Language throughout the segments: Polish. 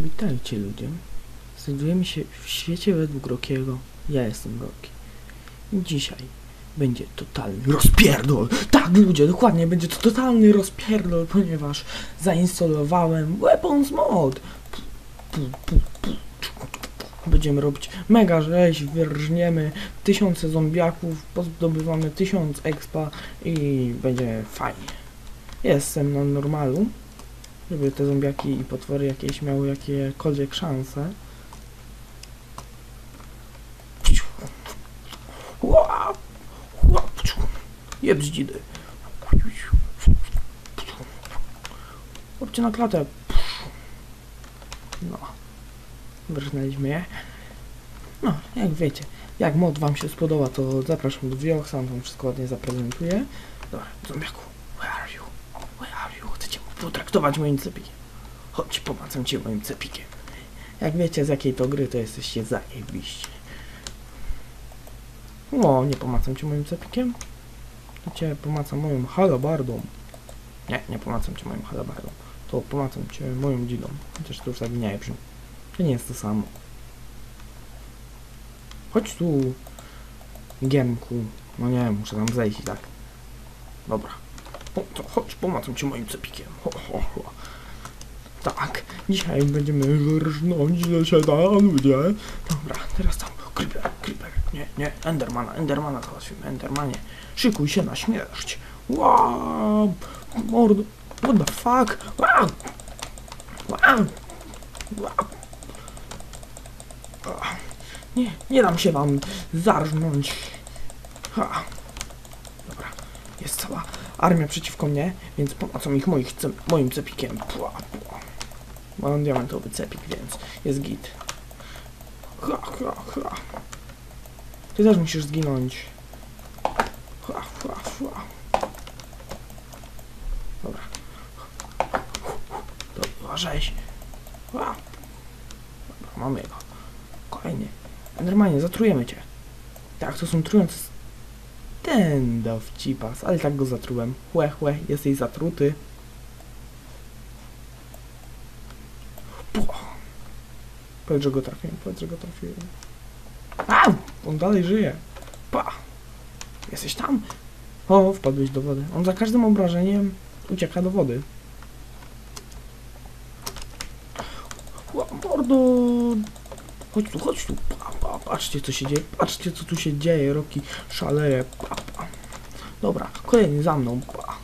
Witajcie ludzie. Znajdujemy się w świecie według Rokiego. Ja jestem Roki. Dzisiaj będzie totalny rozpierdol. Tak ludzie, dokładnie, będzie to totalny rozpierdol, ponieważ zainstalowałem Weapons Mod. Będziemy robić mega rzeź, wyrżniemy tysiące zombiaków, pozdobywamy tysiąc expa i będzie fajnie. Jestem na normalu, żeby te zombiaki i potwory jakieś miały jakiekolwiek szanse. Ła! Ła! Jeb dzidy. Chodźcie na klatę. No. Wyrżnęliśmy je. No, jak wiecie, jak mod wam się spodoba, to zapraszam do Vioxa, on wam wszystko ładnie zaprezentuje. Dobra, zombiaku, potraktować moim cepikiem? Chodź, pomacam cię moim cepikiem. Jak wiecie z jakiej to gry, to jesteście zajebiście. O, nie pomacam cię moim cepikiem. To cię pomacam moją halabardą. Nie, nie pomacam cię moją halabardą. To pomacam cię moją dzidą. Chociaż to już tak nie brzmi. To nie jest to samo. Chodź tu, Giemku. No nie, muszę tam zejść i tak. Dobra. O, to chodź, pomacam cię moim cepikiem. Ho, ho, ho. Tak, dzisiaj będziemy rżnąć ile się da, ludzie. Dobra, teraz tam, creeper, creeper. Nie, nie, Endermana, Endermana załatwimy, Endermanie. Szykuj się na śmierć. Wow, mordo, what the fuck? Wow, wow, wow. Ah, Nie, nie dam się wam zarżnąć. Ha. Dobra, jest cała armia przeciwko mnie, więc pomocą ich moich moim cepikiem. Pła, pła. Mam diamentowy cepik, więc jest git. Ha, ha, ha. Ty też musisz zginąć. Ha, ha, ha. Dobra. Uważaj. Dobra, mamy go. Kolejnie. Normalnie, zatrujemy cię. Tak, to są trujące ten dowcipas, ale tak go zatrułem. Chłe, chłe, jesteś zatruty. Powiedz, że go trafiłem, powiedz, że go trafiłem. A! On dalej żyje. Pa! Jesteś tam? O, wpadłeś do wody. On za każdym obrażeniem ucieka do wody. Mordo! Chodź tu, chodź tu. Pa, pa, patrzcie co się dzieje, patrzcie co tu się dzieje. Roki szaleje. Pa, pa. Dobra, kolejny za mną. Pa.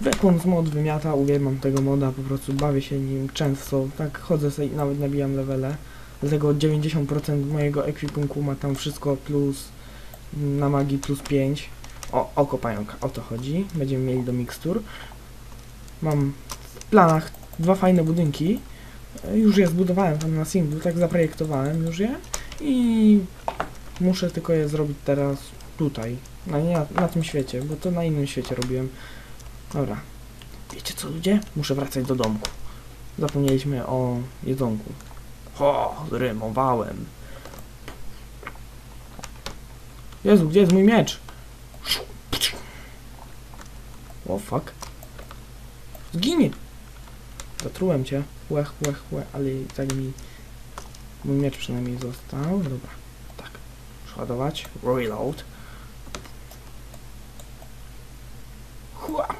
Weapons mod wymiata, uwielbiam tego moda, po prostu bawię się nim często. Tak chodzę sobie i nawet nabijam levele. Dlatego 90% mojego ekwipunku ma tam wszystko plus na magii plus 5. O, oko pająka, o to chodzi. Będziemy mieli do mikstur. Mam w planach dwa fajne budynki. E, Już je zbudowałem tam na singlu, tak zaprojektowałem już je. I muszę tylko je zrobić teraz tutaj, na, nie, na tym świecie, bo to na innym świecie robiłem. Dobra. Wiecie co ludzie? Muszę wracać do domku. Zapomnieliśmy o jedzonku. Ho, zrymowałem. Jezu, gdzie jest mój miecz? O fuck. Zginie! Zatrułem cię. Łech, łech, łech, ale tak mi mój miecz przynajmniej został. Dobra, tak. Przeładować. Reload. Chłap.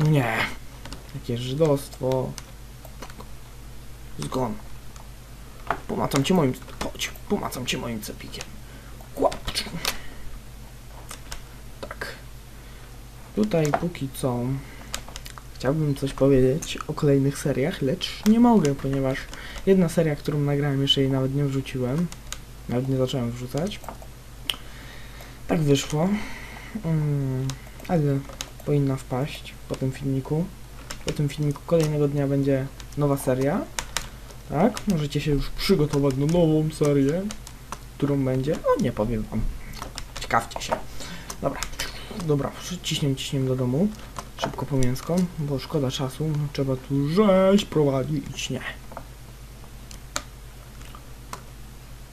Nie. Jakie żydostwo. Zgon. Pomacam cię moim... Chodź, pomacam cię moim cepikiem. Chłop. Tak. Tutaj póki co chciałbym coś powiedzieć o kolejnych seriach, lecz nie mogę, ponieważ jedna seria, którą nagrałem, jeszcze jej nawet nie wrzuciłem. Nawet nie zacząłem wrzucać. Tak wyszło. Mm, ale powinna wpaść po tym filmiku. Po tym filmiku kolejnego dnia będzie nowa seria. Tak, możecie się już przygotować na nową serię, którą będzie. No nie powiem wam. Ciekawcie się. Dobra, dobra, ciśniem, ciśniem do domu. Szybko po mięsko, bo szkoda czasu. Trzeba tu rzeź prowadzić, nie.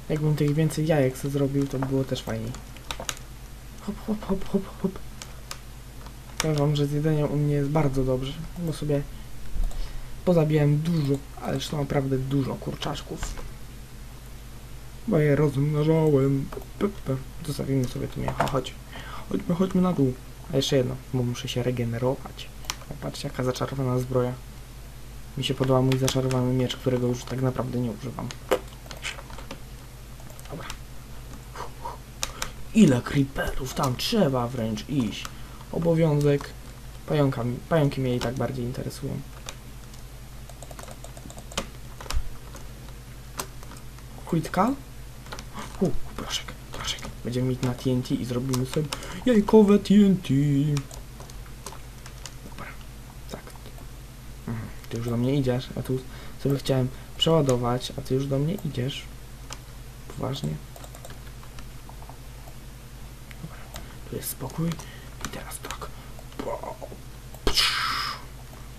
Jakbym tych więcej jajek sobie zrobił, to by było też fajniej. Hop, hop, hop, hop, hop. Wam, że z jedzeniem u mnie jest bardzo dobrze, bo sobie pozabijałem dużo, ależ to naprawdę dużo kurczaczków. Bo je rozmnażałem. Zostawimy sobie tu mnie. Chodź. Chodźmy, chodźmy na dół. A jeszcze jedno, bo muszę się regenerować. O, patrzcie, jaka zaczarowana zbroja. Mi się podoba mój zaczarowany miecz, którego już tak naprawdę nie używam. Dobra. Ile creeperów tam trzeba wręcz iść. Obowiązek. Pająka, pająki mnie i tak bardziej interesują. Critical? U, proszek. Będziemy mieć na TNT i zrobimy sobie jajkowe TNT. Dobra, tak. Mhm. Ty już do mnie idziesz, a tu sobie chciałem przeładować, a ty już do mnie idziesz. Poważnie. Dobra, tu jest spokój. I teraz tak.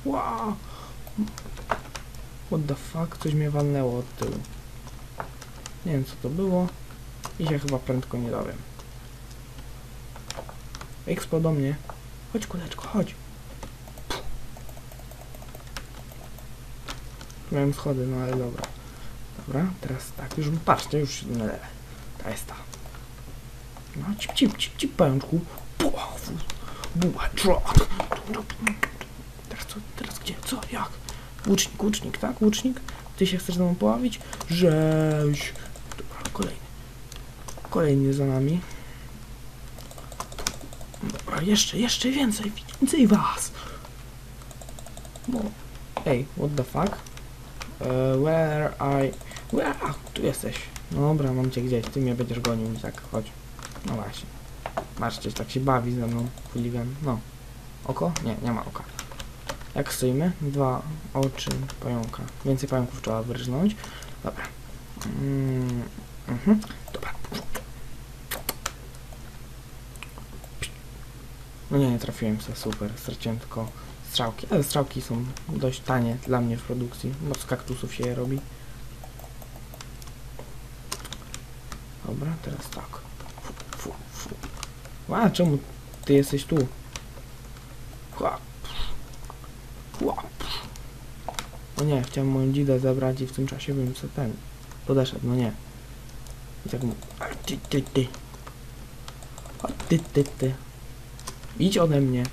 Wow. What the fuck? Coś mnie walnęło od tyłu. Nie wiem co to było. I się chyba prędko nie dowiem. Expo do mnie. Chodź kuleczko, chodź. Miałem schody, no ale dobra. Dobra, teraz tak, już patrzcie, już nie Ta jest ta. No, cip, cip, cip, cip, pajączku. Buła, trot. Teraz co, teraz gdzie, co, jak? Łucznik, łucznik, tak? Łucznik? Ty się chcesz ze mną poławić? Żeś. Dobra, kolejny. Kolejny za nami. Dobra, jeszcze, jeszcze więcej, więcej was. No. Ej, what the fuck? Uh, where I... Where? A, tu jesteś. No dobra, mam cię gdzieś, ty mnie będziesz gonił tak, chodź. No właśnie. Masz gdzieś tak się bawi ze mną, hooligan. No. Oko? Nie, nie ma oka. Jak stoimy? Dwa oczy pająka. Więcej pająków trzeba wyrżnąć. Dobra. Mm, mhm. Dobra. No nie, nie trafiłem się, super. Straciłem tylko strzałki. Ale strzałki są dość tanie dla mnie w produkcji, bo z kaktusów się je robi. Dobra, teraz tak. Fu, fu, fu. A, czemu ty jesteś tu? Chła. Chła. O nie, chciałem moją dzidę zabrać i w tym czasie bym sobie ten podeszedł, no nie. I tak mu... Ty, ty, ty. Ty, ty, ty. Idź ode mnie,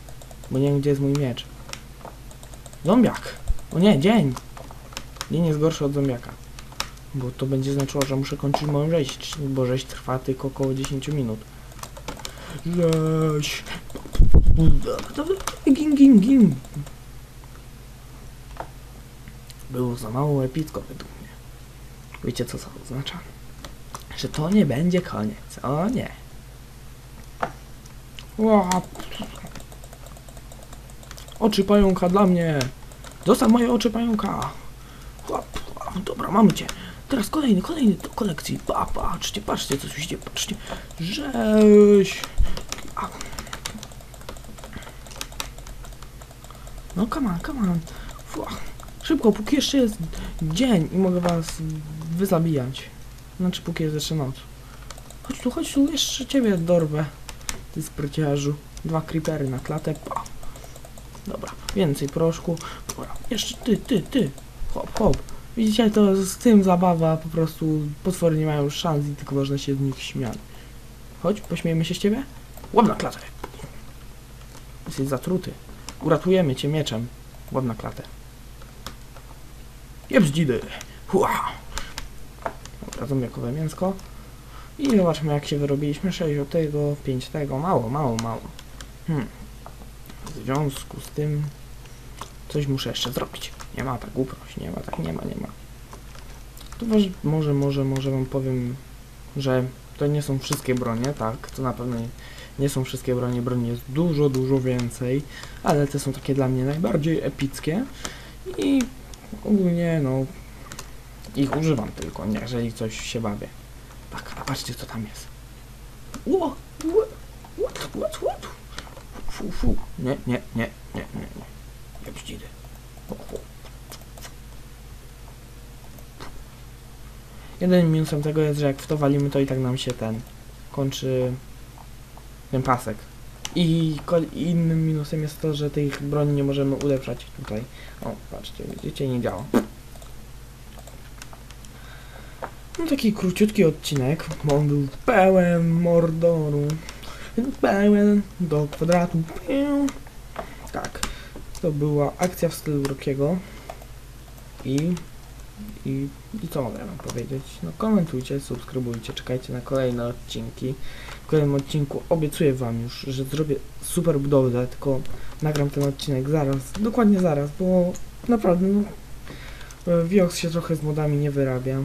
bo nie wiem gdzie jest mój miecz. Zombiak! O nie, dzień! Dzień jest gorszy od zombiaka. Bo to będzie znaczyło, że muszę kończyć moją rzeź, bo rzeź trwa tylko około 10 minut. Rzeź! Gin, gin, gin! Było za mało epicko według mnie. Wiecie co to oznacza? Że to nie będzie koniec. O nie. Oczy pająka dla mnie. Zostaw moje oczy pająka. Dobra, mamy cię. Teraz kolejny, kolejny do kolekcji. Pa, patrzcie, patrzcie, co się dzieje, patrzcie. Żeś. A. No, come on, come on. Fua. Szybko, póki jeszcze jest dzień i mogę was wyzabijać. Znaczy, póki jest jeszcze noc. Chodź tu, chodź tu, jeszcze ciebie dorwę. Ty spryciarzu. Dwa creepery na klatę, pa. Dobra, więcej proszku. Dobra, jeszcze ty, ty, ty. Hop, hop. Widzicie, to z tym zabawa, po prostu potwory nie mają szans i tylko można się z nich śmiać. Chodź, pośmiejemy się z ciebie. Łap na klatę. Jesteś zatruty. Uratujemy cię mieczem. Łap na klatę. Jeb dzidy. Hua. Dobra, zombiakowe mięsko. I zobaczmy jak się wyrobiliśmy. 6 od tego, 5 tego. Mało, mało, mało. Hmm. W związku z tym coś muszę jeszcze zrobić. Nie ma tak uproś, nie ma tak, nie ma, nie ma. To może, może, może wam powiem, że to nie są wszystkie bronie, tak, to na pewno nie, nie są wszystkie bronie, broni jest dużo, dużo więcej, ale te są takie dla mnie najbardziej epickie i ogólnie, no, ich używam tylko, jeżeli coś się bawię. Tak, a patrzcie co tam jest. Ło, what, what, what? Fu, fu. Nie, nie, nie, nie, nie, nie. O, o. Jeden minusem tego jest, że jak w to walimy, to i tak nam się ten kończy ten pasek. I innym minusem jest to, że tych broni nie możemy ulepszać tutaj. O, patrzcie, widzicie, nie działa. No taki króciutki odcinek, bo on był pełen mordoru. Pełen do kwadratu. Tak. To była akcja w stylu Rockiego. I, i, I co mogę wam powiedzieć? No komentujcie, subskrybujcie, czekajcie na kolejne odcinki. W kolejnym odcinku obiecuję wam już, że zrobię super budowlę, tylko nagram ten odcinek zaraz, dokładnie zaraz, bo naprawdę no, e, się trochę z modami nie wyrabia.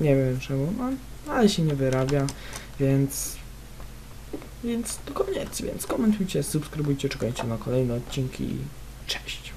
Nie wiem czemu, no, ale się nie wyrabia, więc więc to koniec, więc komentujcie, subskrybujcie, czekajcie na kolejne odcinki cześć.